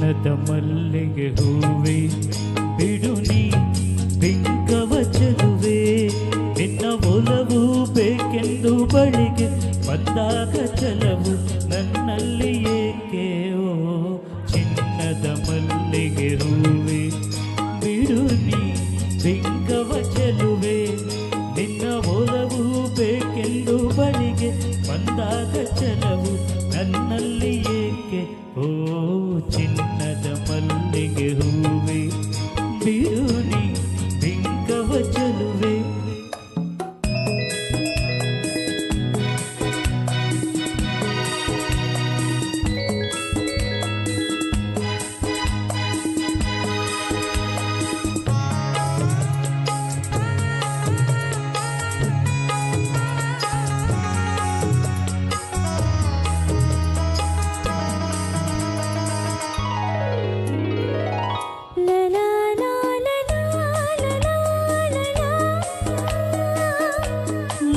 ಬಣ್ಣದ ಮಲ್ಲಿಗೆ ಹೂವೆ. ಬಿಡು ನೀ ಬಿಂಕವ ಚೆಲುವೆ ನಿನ್ನ ಒಲವು ಬೇಕೆಂದು ಬಳಿಗೆ ಬಂದಾಗ ಚಲವು ನನ್ನಲ್ಲಿ ಏಕೆ? ಓ, ಚಿನ್ನದ ಮಲ್ಲಿಗೆ ಹೂವೆ. ಬಿಡು ನೀ ಬಿಂಕವ ಚೆಲುವೆ ನಿನ್ನ ಒಲವು ಬೇಕೆಂದು ಬಳಿಗೆ ಬಂದಾಗ ಚಲವು ನನ್ನಲ್ಲಿ ಏಕೆ? ಓ, ಚಿನ್ನ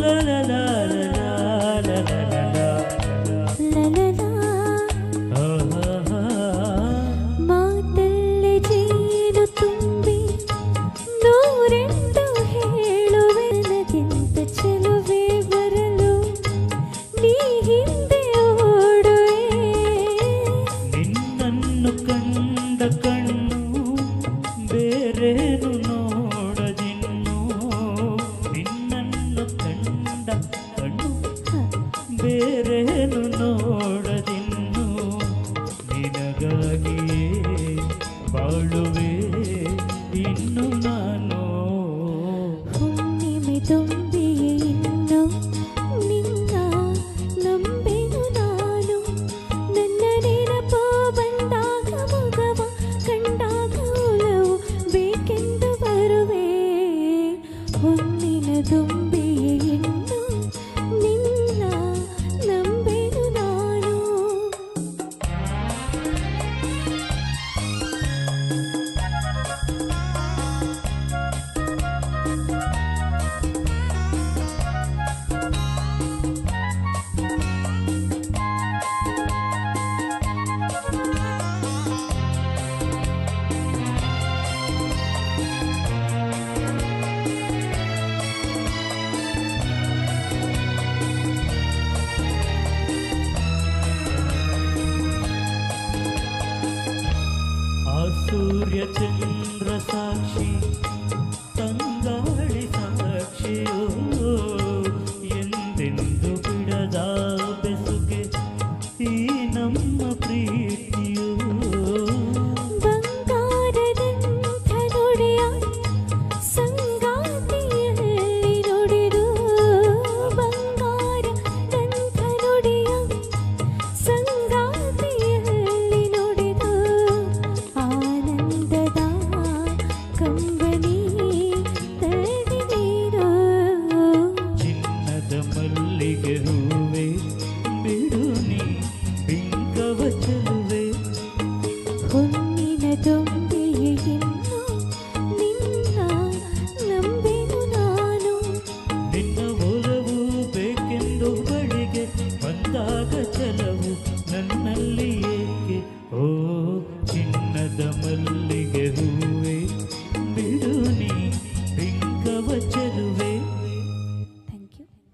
la la ಹೊಮ್ಮಿನ ತುಂಬಿ ಸೂರ್ಯಚಂದ್ರ ಸಾಕ್ಷಿ Sagar.